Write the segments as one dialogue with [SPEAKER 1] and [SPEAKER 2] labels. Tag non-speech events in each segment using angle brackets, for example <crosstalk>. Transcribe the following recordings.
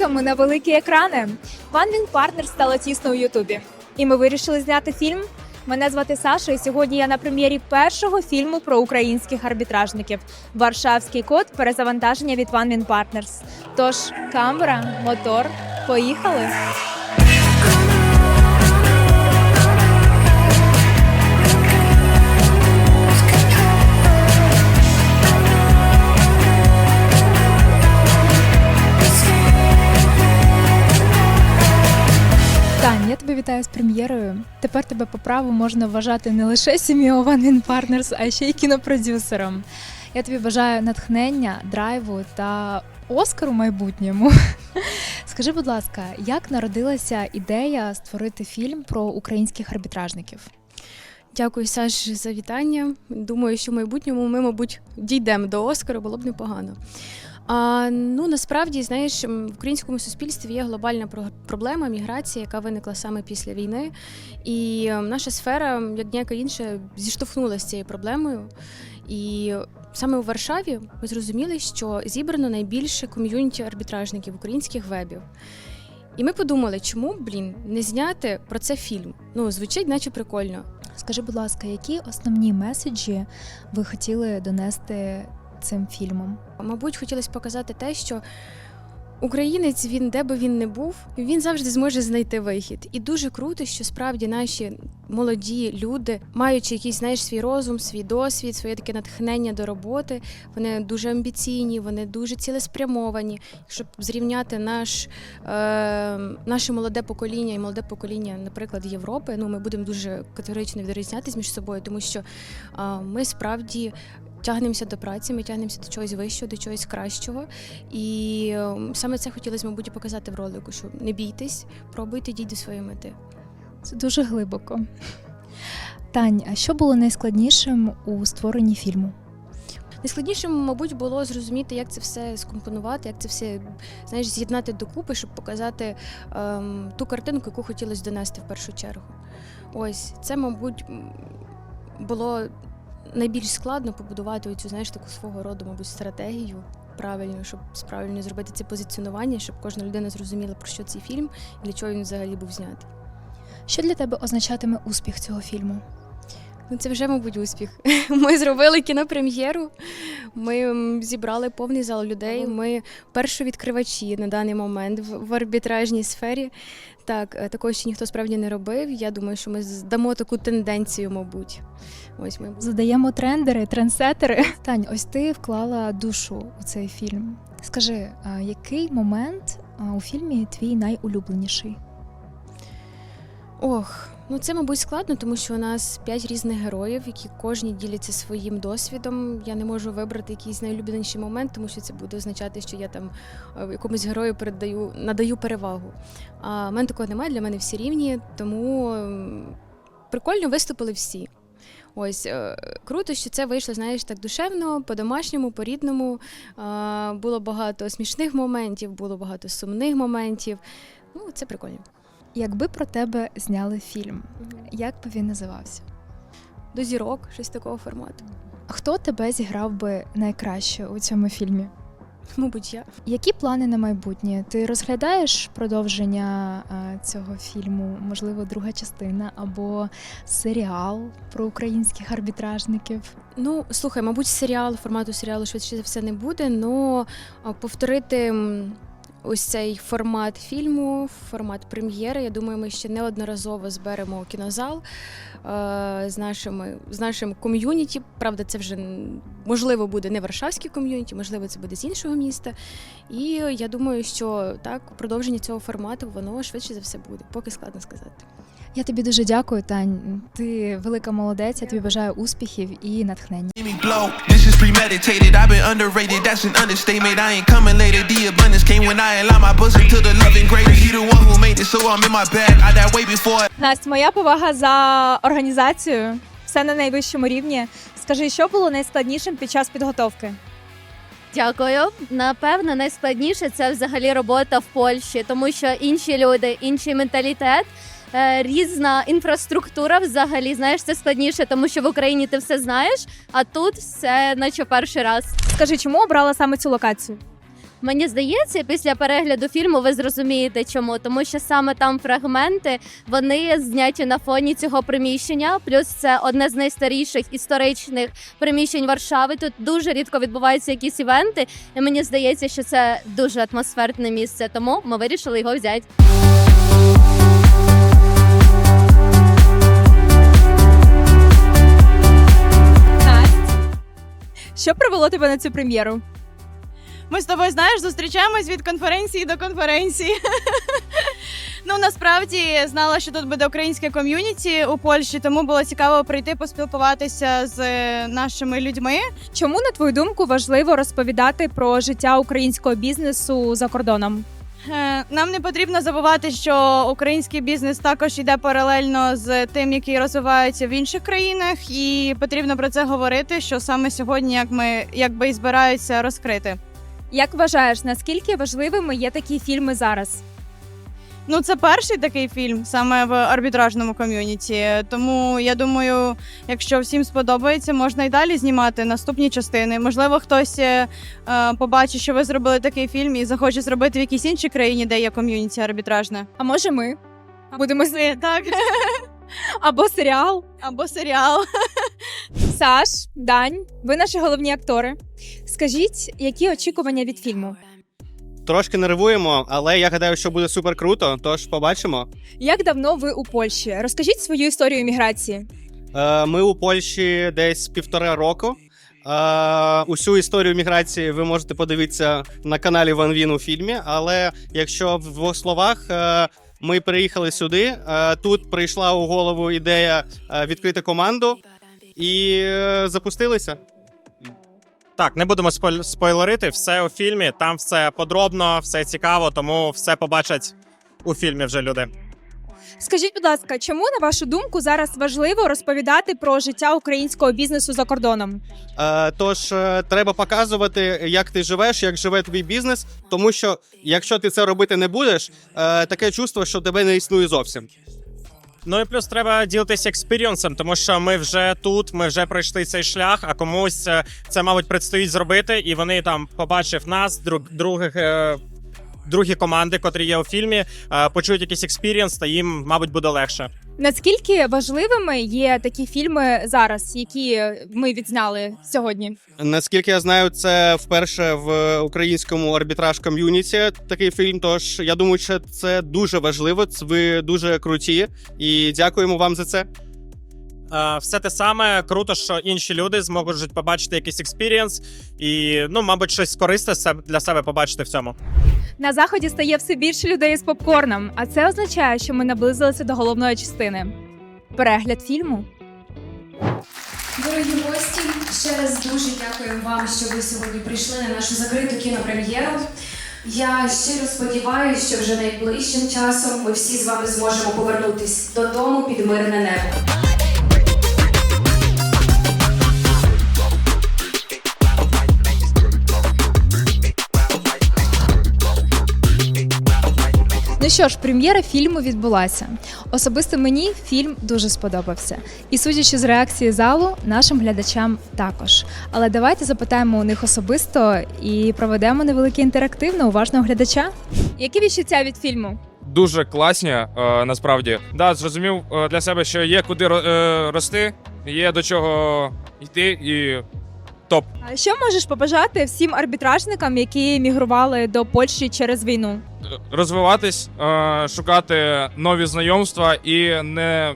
[SPEAKER 1] лайками на великі екрани. Wing Partner стало тісно у Ютубі. І ми вирішили зняти фільм. Мене звати Саша, і сьогодні я на прем'єрі першого фільму про українських арбітражників Варшавський код перезавантаження від One Wing Partners. Тож камера, мотор, поїхали. Тань, я тебе вітаю з прем'єрою. Тепер тебе по праву можна вважати не лише сім'єю One Partners, а ще й кінопродюсером. Я тобі бажаю натхнення, драйву та Оскару майбутньому. <laughs> Скажи, будь ласка, як народилася ідея створити фільм про українських арбітражників?
[SPEAKER 2] Дякую, Саш, за вітання. Думаю, що в майбутньому ми, мабуть, дійдемо до Оскара, було б непогано. А, ну насправді, знаєш, в українському суспільстві є глобальна проблема міграції, яка виникла саме після війни. І наша сфера, як ніяка інша, зіштовхнулася з цією проблемою. І саме у Варшаві ми зрозуміли, що зібрано найбільше ком'юніті арбітражників українських вебів. І ми подумали, чому, блін, не зняти про це фільм? Ну, звучить, наче прикольно.
[SPEAKER 1] Скажи, будь ласка, які основні меседжі ви хотіли донести цим фільмом?
[SPEAKER 2] Мабуть, хотілося показати те, що українець він, де би він не був, він завжди зможе знайти вихід. І дуже круто, що справді наші молоді люди, маючи якийсь знаєш, свій розум, свій досвід, своє таке натхнення до роботи, вони дуже амбіційні, вони дуже цілеспрямовані. Щоб зрівняти наш, е, наше молоде покоління і молоде покоління, наприклад, Європи, ну ми будемо дуже категорично відрізнятися між собою, тому що е, ми справді тягнемося до праці, ми тягнемося до чогось вищого, до чогось кращого. І е, саме це хотілося, мабуть, показати в ролику, що не бійтесь, пробуйте, йдіть до своєї мети.
[SPEAKER 1] Це дуже глибоко. Тань, а що було найскладнішим у створенні фільму?
[SPEAKER 2] Найскладнішим, мабуть, було зрозуміти, як це все скомпонувати, як це все знаєш, з'єднати докупи, щоб показати ем, ту картинку, яку хотілося донести в першу чергу. Ось це, мабуть, було найбільш складно побудувати цю, знаєш, таку свого роду, мабуть, стратегію правильно, щоб правильно зробити це позиціонування, щоб кожна людина зрозуміла, про що цей фільм і для чого він взагалі був знятий.
[SPEAKER 1] Що для тебе означатиме успіх цього фільму?
[SPEAKER 2] Ну, це вже, мабуть, успіх. <laughs> Ми зробили кінопрем'єру. Ми зібрали повний зал людей. Ми першовідкривачі на даний момент в, арбітражній сфері. Так, е, такого ще ніхто справді не робив. Я думаю, що ми дамо таку тенденцію, мабуть. Ось ми
[SPEAKER 1] Задаємо трендери, трендсетери. <laughs> Тань, ось ти вклала душу у цей фільм. Скажи, який момент у фільмі твій найулюбленіший?
[SPEAKER 2] Ох, ну це, мабуть, складно, тому що у нас п'ять різних героїв, які кожні діляться своїм досвідом. Я не можу вибрати якийсь найулюбленіший момент, тому що це буде означати, що я там е, якомусь герою передаю, надаю перевагу. А в мене такого немає, для мене всі рівні, тому прикольно виступили всі. Ось е, круто, що це вийшло, знаєш, так душевно, по-домашньому, по-рідному. Було багато смішних моментів, було багато сумних моментів. Ну, це прикольно.
[SPEAKER 1] Якби про тебе зняли фільм, як би він називався?
[SPEAKER 2] до зірок, щось такого формату.
[SPEAKER 1] Хто тебе зіграв би найкраще у цьому фільмі?
[SPEAKER 2] Мабуть, я.
[SPEAKER 1] Які плани на майбутнє? Ти розглядаєш продовження а, цього фільму, можливо, друга частина або серіал про українських арбітражників?
[SPEAKER 2] Ну, слухай, мабуть, серіал формату серіалу швидше за все не буде, але повторити ось цей формат фільму, формат прем'єри. Я думаю, ми ще неодноразово зберемо кінозал е, з нашими з нашим ком'юніті. Правда, це вже можливо буде не варшавський ком'юніті, можливо, це буде з іншого міста. І я думаю, що так, продовження цього формату воно швидше за все буде, поки складно сказати.
[SPEAKER 1] Я тобі дуже дякую, Тань. Ти велика молодець. Я тобі бажаю успіхів і натхнення.
[SPEAKER 3] Give me glow. This is premeditated. I've been underrated. That's an understatement. I ain't coming later. The abundance came when I align my bosom to the loving greater. He the one who made it, so I'm in my bag. I that way before.
[SPEAKER 1] Настя, моя повага за організацію. Все на найвищому рівні. Скажи, що було найскладнішим під час підготовки?
[SPEAKER 4] Дякую. Напевно, найскладніше це взагалі робота в Польщі, тому що інші люди, інший менталітет, е, різна інфраструктура. Взагалі, знаєш, це складніше, тому що в Україні ти все знаєш, а тут все наче перший раз.
[SPEAKER 1] Скажи, чому обрала саме цю локацію?
[SPEAKER 4] Мені здається, після перегляду фільму ви зрозумієте, чому, тому що саме там фрагменти вони зняті на фоні цього приміщення. Плюс це одне з найстаріших історичних приміщень Варшави. Тут дуже рідко відбуваються якісь івенти, і мені здається, що це дуже атмосферне місце. Тому ми вирішили його взяти.
[SPEAKER 5] Що привело тебе на цю прем'єру?
[SPEAKER 6] Ми з тобою знаєш, зустрічаємось від конференції до конференції. <laughs> ну насправді знала, що тут буде українське ком'юніті у Польщі, тому було цікаво прийти поспілкуватися з нашими людьми.
[SPEAKER 5] Чому, на твою думку, важливо розповідати про життя українського бізнесу за кордоном?
[SPEAKER 6] Е, Нам не потрібно забувати, що український бізнес також йде паралельно з тим, який розвивається в інших країнах, і потрібно про це говорити. Що саме сьогодні, як ми якби і збираються розкрити.
[SPEAKER 5] Як вважаєш, наскільки важливими є такі фільми зараз?
[SPEAKER 6] Ну, це перший такий фільм саме в арбітражному ком'юніті. Тому я думаю, якщо всім сподобається, можна і далі знімати наступні частини. Можливо, хтось е, е, побачить, що ви зробили такий фільм і захоче зробити в якійсь іншій країні, де є ком'юніті арбітражне.
[SPEAKER 5] А може ми? Будемо з-
[SPEAKER 6] так <laughs>
[SPEAKER 5] або серіал?
[SPEAKER 6] або серіал. <laughs>
[SPEAKER 5] Саш, Дань, ви наші головні актори. Скажіть, які очікування від фільму?
[SPEAKER 7] Трошки нервуємо, але я гадаю, що буде супер круто. Тож побачимо.
[SPEAKER 5] Як давно ви у Польщі? Розкажіть свою історію міграції.
[SPEAKER 7] Е, Ми у Польщі десь півтора року. Е, Усю історію міграції ви можете подивитися на каналі Ван Він у фільмі. Але якщо в двох словах, е, ми приїхали сюди. е, Тут прийшла у голову ідея відкрити команду і запустилися.
[SPEAKER 8] Так, не будемо спойлерити, все у фільмі. Там все подробно, все цікаво, тому все побачать у фільмі вже люди.
[SPEAKER 5] Скажіть, будь ласка, чому на вашу думку зараз важливо розповідати про життя українського бізнесу за кордоном?
[SPEAKER 7] Е, Тож е, треба показувати, як ти живеш, як живе твій бізнес. Тому що якщо ти це робити не будеш, е, таке чувство, що тебе не існує зовсім.
[SPEAKER 8] Ну і плюс треба ділитися експіріонсом, тому що ми вже тут, ми вже пройшли цей шлях, а комусь е, це, мабуть, предстоїть зробити, і вони там, побачив нас, друг, других. е, Другі команди, котрі є у фільмі, е, почують якийсь експірієнс, та їм, мабуть, буде легше.
[SPEAKER 5] Наскільки важливими є такі фільми зараз, які ми відзняли сьогодні?
[SPEAKER 7] Наскільки я знаю, це вперше в українському арбітраж ком'юніті такий фільм. Тож я думаю, що це дуже важливо. Це ви дуже круті, і дякуємо вам за це.
[SPEAKER 8] Е, Все те саме круто, що інші люди зможуть побачити якийсь експірієнс і, ну, мабуть, щось корисне для себе побачити в цьому.
[SPEAKER 5] На заході стає все більше людей з попкорном, а це означає, що ми наблизилися до головної частини. Перегляд фільму.
[SPEAKER 1] Дорогі гості, ще раз дуже дякую вам, що ви сьогодні прийшли на нашу закриту кінопрем'єру. Я щиро сподіваюся, що вже найближчим часом ми всі з вами зможемо повернутись додому під мирне небо.
[SPEAKER 5] Ну що ж, прем'єра фільму відбулася. Особисто мені фільм дуже сподобався. І судячи з реакції залу, нашим глядачам також. Але давайте запитаємо у них особисто і проведемо невеликий інтерактив на уважного глядача. Які відчуття від фільму?
[SPEAKER 9] дуже класні, е, насправді. Да, зрозумів е, для себе, що є куди е, рости, є до чого йти, і топ.
[SPEAKER 5] А Що можеш побажати всім арбітражникам, які мігрували до Польщі через війну?
[SPEAKER 9] Розвиватись, е, шукати нові знайомства і не,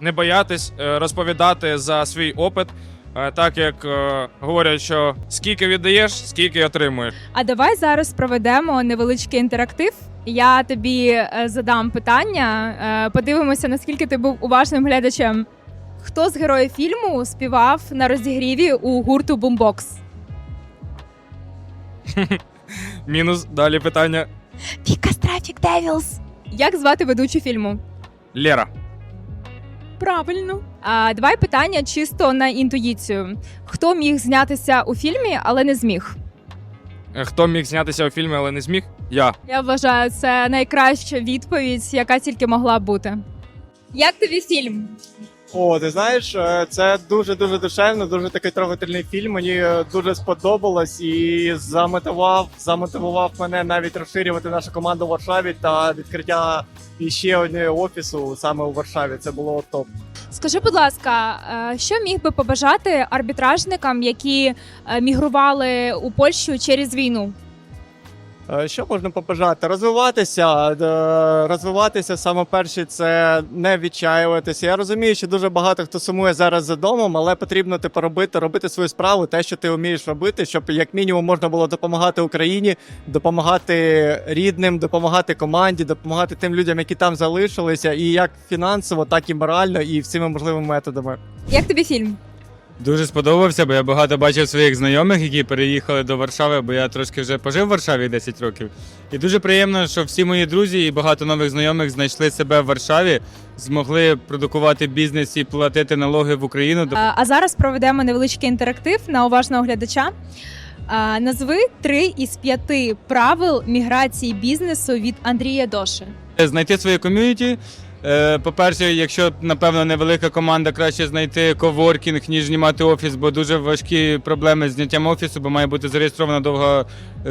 [SPEAKER 9] не боятись е, розповідати за свій опит. е, Так як е, говорять, що скільки віддаєш, скільки отримуєш.
[SPEAKER 5] А давай зараз проведемо невеличкий інтерактив. Я тобі задам питання. Подивимося, наскільки ти був уважним глядачем. Хто з героїв фільму співав на розігріві у гурту Boombox? <laughs>
[SPEAKER 9] Мінус далі питання.
[SPEAKER 5] Because Traffic Devils. Як звати ведучу фільму?
[SPEAKER 9] Лера.
[SPEAKER 5] Правильно. А давай питання чисто на інтуїцію. Хто міг знятися у фільмі, але не зміг?
[SPEAKER 9] Е, Хто міг знятися у фільмі, але не зміг? Я.
[SPEAKER 5] Я вважаю, це найкраща відповідь, яка тільки могла бути. Як тобі фільм?
[SPEAKER 10] О, ти знаєш, е, це дуже дуже душевно, дуже такий трогательний фільм. Мені е, дуже сподобалось і замотивував, замотивував мене навіть розширювати нашу команду в Варшаві та відкриття іще одного офісу саме у Варшаві. Це було топ.
[SPEAKER 5] Скажи, будь ласка, е, що міг би побажати арбітражникам, які мігрували у Польщу через війну?
[SPEAKER 10] Е, Що можна побажати? Розвиватися, е, розвиватися саме перше це не відчаюватися. Я розумію, що дуже багато хто сумує зараз за домом, але потрібно типу робити, робити свою справу, те, що ти вмієш робити, щоб як мінімум можна було допомагати Україні, допомагати рідним, допомагати команді, допомагати тим людям, які там залишилися, і як фінансово, так і морально, і всіми можливими методами.
[SPEAKER 5] Як тобі фільм?
[SPEAKER 11] Дуже сподобався, бо я багато бачив своїх знайомих, які переїхали до Варшави, бо я трошки вже пожив в Варшаві 10 років. І дуже приємно, що всі мої друзі і багато нових знайомих знайшли себе в Варшаві, змогли продукувати бізнес і платити налоги в Україну.
[SPEAKER 5] А а зараз проведемо невеличкий інтерактив на уважного глядача. А, Назви три із п'яти правил міграції бізнесу від Андрія Доши.
[SPEAKER 11] Знайти своє ком'юніті. Е, По-перше, якщо напевно невелика команда, краще знайти коворкінг, ніж знімати офіс, бо дуже важкі проблеми з зняттям офісу, бо має бути зареєстрована довга,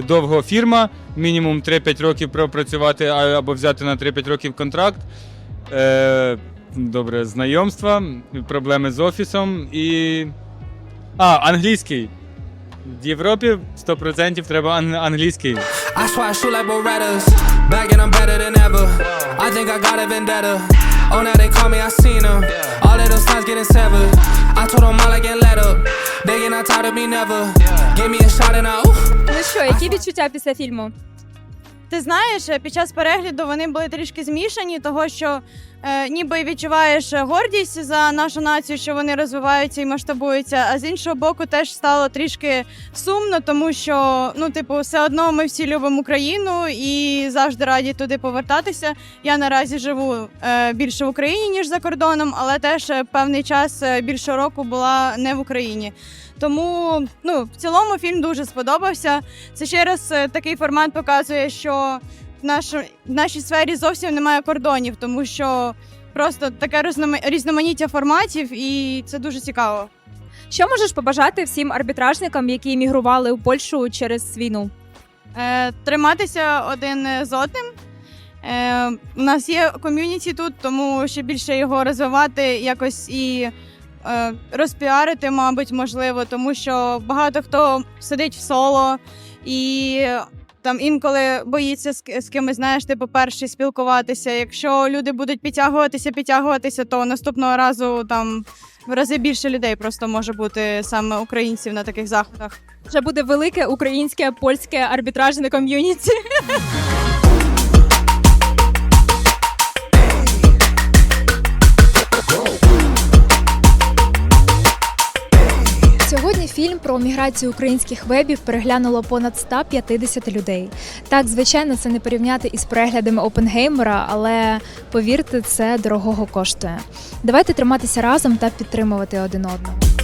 [SPEAKER 11] довго фірма, мінімум 3-5 років пропрацювати або взяти на 3-5 років контракт. Е, Добре, знайомства, проблеми з офісом і. А, англійський. В Європі 100% треба ан- англійський.
[SPEAKER 12] I swear I shoot like Berettas. Back and I'm better than ever. I think I got a vendetta. Oh, now they call me, I seen them. All of those times getting severed. I told them all I get let up. They get not tired of me never. Give me a shot and I, ooh.
[SPEAKER 5] Ну що, які відчуття після фільму?
[SPEAKER 6] Ти знаєш, е, під час перегляду вони були трішки змішані, того що е, ніби відчуваєш гордість за нашу націю, що вони розвиваються і масштабуються. А з іншого боку, теж стало трішки сумно, тому що ну, типу, все одно ми всі любимо Україну і завжди раді туди повертатися. Я наразі живу е, більше в Україні ніж за кордоном, але теж е, певний час е, більше року була не в Україні. Тому ну, в цілому фільм дуже сподобався. Це ще раз е, такий формат показує, що в, нашу, в нашій сфері зовсім немає кордонів, тому що просто таке різноманіття форматів, і це дуже цікаво.
[SPEAKER 5] Що можеш побажати всім арбітражникам, які мігрували у Польщу через війну?
[SPEAKER 6] Е, триматися один з одним. Е, у нас є ком'юніті тут, тому ще більше його розвивати, якось і розпіарити, мабуть, можливо, тому що багато хто сидить в соло і там інколи боїться з, з кимось, знаєш, типу, перший спілкуватися. Якщо люди будуть підтягуватися, підтягуватися, то наступного разу там в рази більше людей просто може бути саме українців на таких заходах.
[SPEAKER 5] Вже буде велике українське польське арбітражне ком'юніті. <laughs> фільм про міграцію українських вебів переглянуло понад 150 людей. Так, звичайно, це не порівняти із переглядами Опенгеймера, але повірте, це дорогого коштує. Давайте триматися разом та підтримувати один одного.